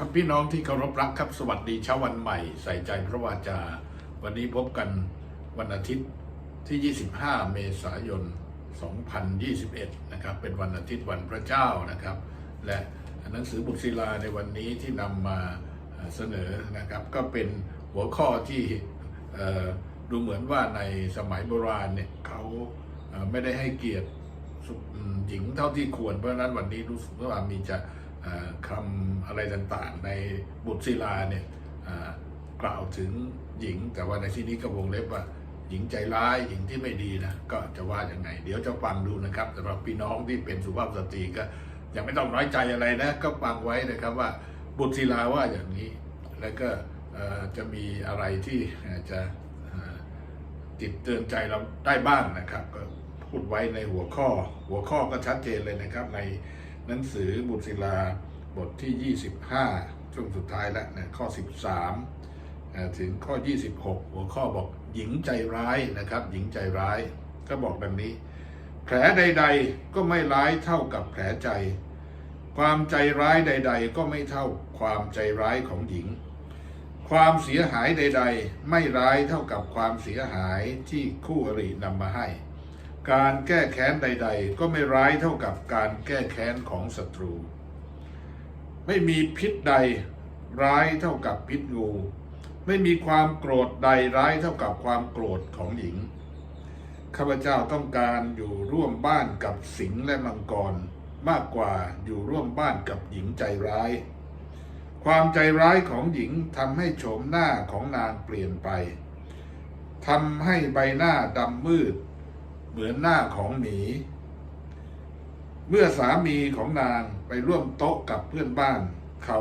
ครับพี่น้องที่เคารพรักครับสวัสดีเช้าวันใหม่ ใส่ใจพระวาจา วันนี้พบกันวันอาทิตย์ที่ 25 เมษายน 2021 นะครับ เป็นวันอาทิตย์วันพระเจ้านะครับ และหนังสือบุตรศิลาในวันนี้ที่นำมาเสนอนะครับ ก็เป็นหัวข้อที่ดูเหมือนว่าในสมัยโบราณเนี่ยเขาไม่ได้ให้เกียรติหญิงเท่าที่ควร เพราะนั้นวันนี้รู้สึกว่ามีจะ คำอะไรต่างๆ ในบุตรศิลาเนี่ยกล่าวถึงหญิง แต่ว่าในที่นี้ก็วงเล็บว่าหญิงใจร้ายหญิงที่ไม่ดีนะก็จะว่าอยังไง เดี๋ยวจะฟังดูนะครับสำหรับพี่น้องที่เป็นสุภาพสตรีก็ยังไม่ต้องน้อยใจอะไรนะก็ฟังไว้นะครับว่าบุตรศิลาว่าอย่างนี้ แล้วก็จะมีอะไรที่จะติดเตือนใจเราได้บ้างนะครับก็พูดไว้ในหัวข้อหัวข้อก็ชัดเจนเลยนะครับใน หนังสือบุตรศิลาบทที่ 25 ช่วงสุดท้ายแล้วนะข้อ 13 ถึงข้อ 26 หัวข้อบอกหญิงใจร้ายนะครับ หญิงใจร้าย ก็บอกดังนี้ แผลใด ๆ ก็ไม่ร้ายเท่ากับแผลใจ ความใจร้ายใด ๆ ก็ไม่เท่าความใจร้ายของหญิง ความเสียหายใด ๆ ไม่ร้ายเท่ากับความเสียหายที่คู่อรินำมาให้ การแก้แค้นใด ๆ ก็ไม่ร้ายเท่ากับการแก้แค้นของศัตรู ไม่มีพิษใดร้ายเท่ากับพิษงู ไม่มีความโกรธใดร้ายเท่ากับความโกรธของหญิง ข้าพเจ้าต้องการอยู่ร่วมบ้านกับสิงห์และมังกร มากกว่าอยู่ร่วมบ้านกับหญิงใจร้าย ความใจร้ายของหญิงทำให้โฉมหน้าของนางเปลี่ยนไปทำให้ใบหน้าดำมืด เหมือนหน้าของหมี เมื่อสามีของนางไปร่วมโต๊ะกับเพื่อนบ้าน เขา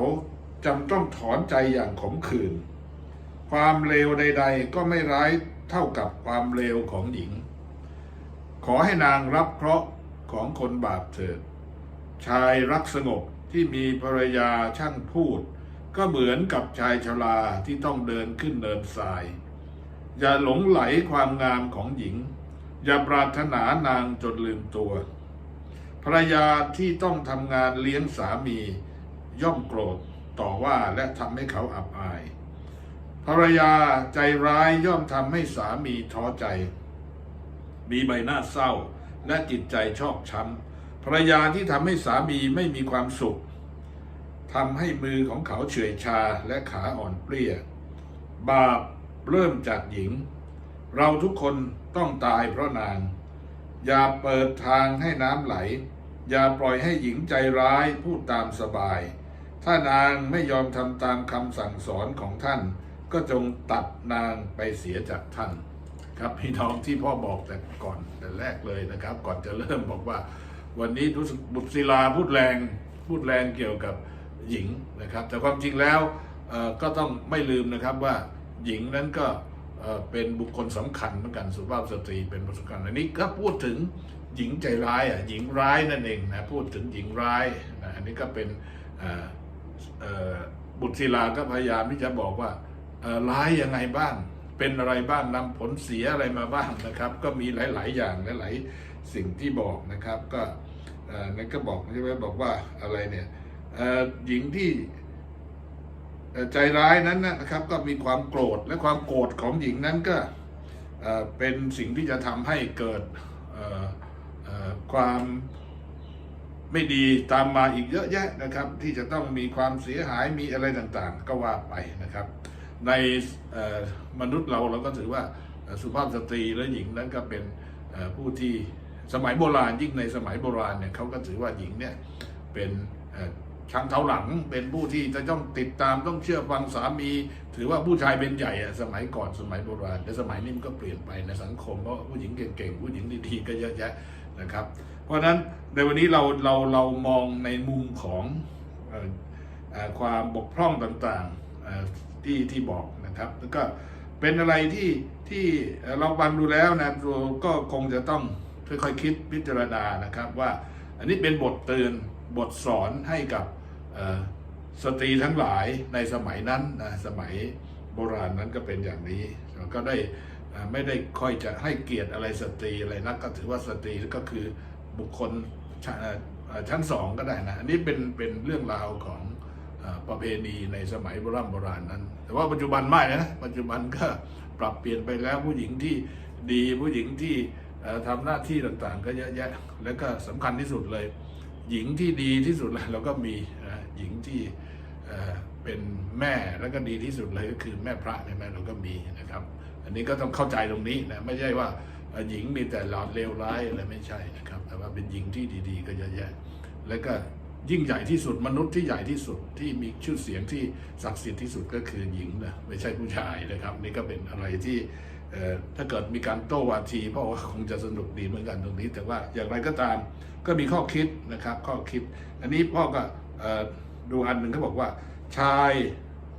จำต้องถอนใจอย่างขมขื่นความเลวใด ๆ ก็ไม่ร้ายเท่ากับความเลวของหญิง ขอให้นางรับเคราะห์ของคนบาปเถิด ชายรักสงบที่มีภรรยาช่างพูด ก็เหมือนกับชายชราที่ต้องเดินขึ้นเนินทราย อย่าหลงไหลความงามของหญิง อย่าปรารถนานางจนลืมตัวภรรยาที่ต้องทำงานเลี้ยงสามี ย่อมโกรธต่อว่าและทำให้เขาอับอายภรรยาใจร้ายย่อมทำให้สามีท้อใจ มีใบหน้าเศร้าและจิตใจชอกช้ำภรรยาที่ทำให้สามีไม่มีความสุขทำให้มือของเขาเฉื่อยชาและขาอ่อนเปรี้ย บาปเริ่มจากหญิง เราทุกคนต้องตายเพราะนาง อย่าเปิดทางให้น้ำไหล อย่าปล่อยให้หญิงใจร้ายพูดตามสบาย ถ้านางไม่ยอมทำตามคำสั่งสอนของท่าน ก็จงตัดนางไปเสียจากท่าน ครับพี่น้องที่พ่อบอกแต่ก่อนแต่แรกเลยนะครับ ก่อนจะเริ่มบอกว่า วันนี้รู้สึกบุตรศิลาพูดแรงพูดแรงเกี่ยวกับหญิงนะครับ แต่ความจริงแล้วก็ต้องไม่ลืมนะครับว่าหญิงนั้นก็ เป็นบุคคลสำคัญเหมือนกันสุภาพสตรีเป็นบุคคลสำคัญอันนี้ก็พูดถึงหญิงใจร้ายอะหญิงร้ายนั่นเองนะพูดถึงหญิงร้ายนะอันนี้ก็เป็นบุตรศิลาก็พยายามที่จะบอกว่าร้ายยังไงบ้าง เป็นอะไรบ้างนำผลเสียอะไรมาบ้างนะครับ ก็มีหลาย ๆ อย่างหลายๆสิ่งที่บอกนะครับ ก็นั่นก็บอกใช่ไหมบอกว่าอะไรเนี่ยหญิงที่ ใจร้ายนั้นนะครับก็มีความโกรธและความโกรธของหญิงนั้นก็เป็นสิ่งที่จะทำให้เกิดความไม่ดีตามมาอีกเยอะแยะนะครับ ที่จะต้องมีความเสียหายมีอะไรต่างๆ ก็ว่าไปนะครับ ในมนุษย์เราเราก็ถือว่าสุภาพสตรีและหญิงนั้นก็เป็นผู้ที่สมัยโบราณยิ่งในสมัยโบราณเนี่ยเขาก็ถือว่าหญิงเนี่ยเป็น เอ่อช้างเท้าหลังเป็นผู้ที่จะต้องติดตามต้องเชื่อฟังสามี ถือว่าผู้ชายเป็นใหญ่อะสมัยก่อนสมัยโบราณแต่สมัยนี้มันก็เปลี่ยนไปในสังคมเพราะผู้หญิงเก่งๆผู้หญิงดีๆก็เยอะแยะนะครับ เพราะฉะนั้นในวันนี้เราเราเรามองในมุมของออความบกพร่องต่างๆที่ที่บอกนะครับแล้วก็เป็นอะไรที่ที่เราฟังดูแล้วนะเราก็คงจะต้องค่อยๆคิดพิจารณานะครับว่าอันนี้เป็นบทเตือนบทสอนให้กับ สตรีทั้งหลายในสมัยนั้นนะสมัยโบราณนั้นก็เป็นอย่างนี้ก็ได้ไม่ได้ค่อยจะให้เกียรติอะไรสตรีอะไรนักก็ถือว่าสตรีก็คือบุคคลช,ชั้นสองก็ได้นะอันนี้เป็นเป็นเรื่องราวของอประเพณีในสมัยโบราณโบราณนั้น แต่ว่าปัจจุบันไม่นะปัจจุบันก็ปรับเปลี่ยนไปแล้วผู้หญิงที่ดีผู้หญิงที่เอ่อทำหน้าที่ต่างๆ ก็เยอะแยะแล้วก็สำคัญที่สุดเลย หญิงที่ดีที่สุดเลยเราก็มีนะหญิงที่เป็นแม่แล้วก็ดีที่สุดเลยก็คือแม่พระใช่ไหมเราก็มีนะครับ อันนี้ก็ต้องเข้าใจตรงนี้นะไม่ใช่ว่าหญิงมีแต่หลอดเลวร้ายอะไรไม่ใช่นะครับ แต่ว่าเป็นหญิงที่ดี ๆ ก็เยอะแยะแล้วก็ยิ่งใหญ่ที่สุดมนุษย์ที่ใหญ่ที่สุดที่มีชื่อเสียงที่ศักดิ์สิทธิ์ที่สุดก็คือหญิงนะไม่ใช่ผู้ชายนะครับ นี่ก็เป็นอะไรที่ ถ้าเกิดมีการโต้วาทีพ่อว่าคงจะสนุกดีเหมือนกันตรงนี้ แต่ว่าอย่างไรก็ตามก็มีข้อคิดนะครับข้อคิด อันนี้พ่อก็ดูอันหนึ่งเขาบอกว่า ชาย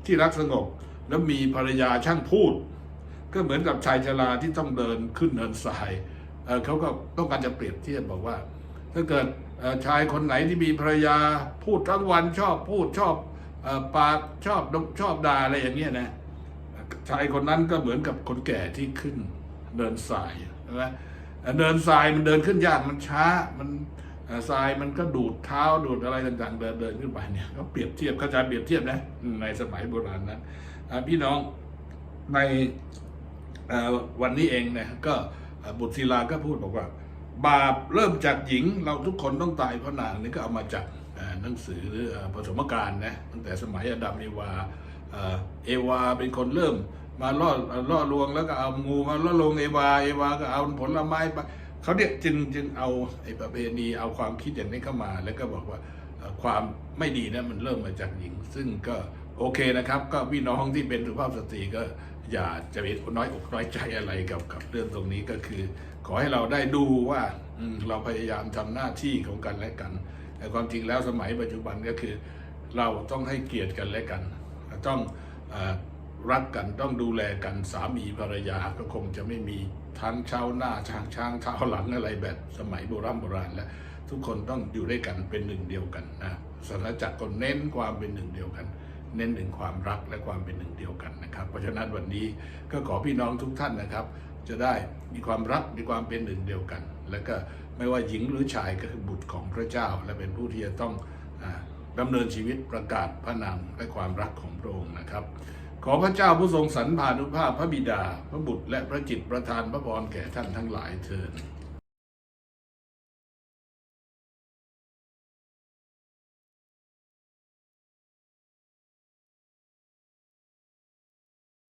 ที่รักสงบแล้วมีภรรยาช่างพูด ก็เหมือนกับชายชราที่ต้องเดินขึ้นเนินทรายเเขาก็ต้องการจะเปรียบเทียบบอกว่า ถ้าเกิดชายคนไหนที่มีภรรยาพูดทั้งวันชอบพูดชอบอปากชอบชอบด่าอะไรอย่างเงี้ยนะ ชายคนนั้นก็เหมือนกับคนแก่ที่ขึ้นเดินทรายใช่ไหมเดินทรายมันเดินขึ้นยากมันช้า มันทรายมันก็ดูดเท้าดูดอะไรต่างๆ เดินเดินขึ้นไปเนี่ยก็เปรียบเทียบเข้าใจเปรียบเทียบนะในสมัยโบราณนั้นพี่น้องในวันนี้เองนี่ยก็บุตรศิลาก็พูดบอกว่า บาปเริ่มจากหญิงเราทุกคนต้องตายเพราะนางนี่ก็เอามาจากหนังสือเอ่อปฐมกาลนะตั้งแต่สมัยอดัมเอวา เอวาเป็นคนเริ่ม มาล่อล่อลวงแล้วก็เอางูมาล่อลวงเอวาเอวาก็เอาผลไม้ไปเขาเนี่ยจึงจึงเอาไอ้ประเพณีเอาความคิดอย่างนี้เข้ามา แล้วก็บอกว่าความไม่ดีนะมันเริ่มมาจากหญิง ซึ่งก็โอเคนะครับ ก็พี่น้องที่เป็นสุภาพสตรีก็อย่าจะมีน้อยอกน้อยใจอะไรกับกับเรื่องตรงนี้ก็คือ ขอให้เราได้ดูว่าเราพยายามทำหน้าที่ของกันและกันแต่ความจริงแล้วสมัยปัจจุบันก็คือ เราต้องให้เกียรติกันและกัน ต้องอรักกันต้องดูแลกันสามีภรรยาก็คงจะไม่มีทั้งเช้าหน้าช้างช้างเช้าหลังอะไรแบบสมัยโบราณโบราณแล้วทุกคนต้องอยู่ด้วยกันเป็นหนึ่งเดียวกันนะศาสนจักรก็เน้นความเป็นหนึ่งเดียวกัน เน้นถึงความรักและความเป็นหนึ่งเดียวกันนะครับ เพราะฉะนั้นวันนี้ก็ขอพี่น้องทุกท่านนะครับ จะได้มีความรักมีความเป็นหนึ่งเดียวกัน แล้วก็ไม่ว่าหญิงหรือชายก็คือบุตรของพระเจ้า และเป็นผู้ที่จะต้อง ดำเนินชีวิตประกาศพระนามและความรักของพระองค์นะครับ ขอพระเจ้าผู้ทรงสรรพานุภาพพระบิดา พระบุตรและพระจิตประทานพระพรแก่ท่านทั้งหลายเถิด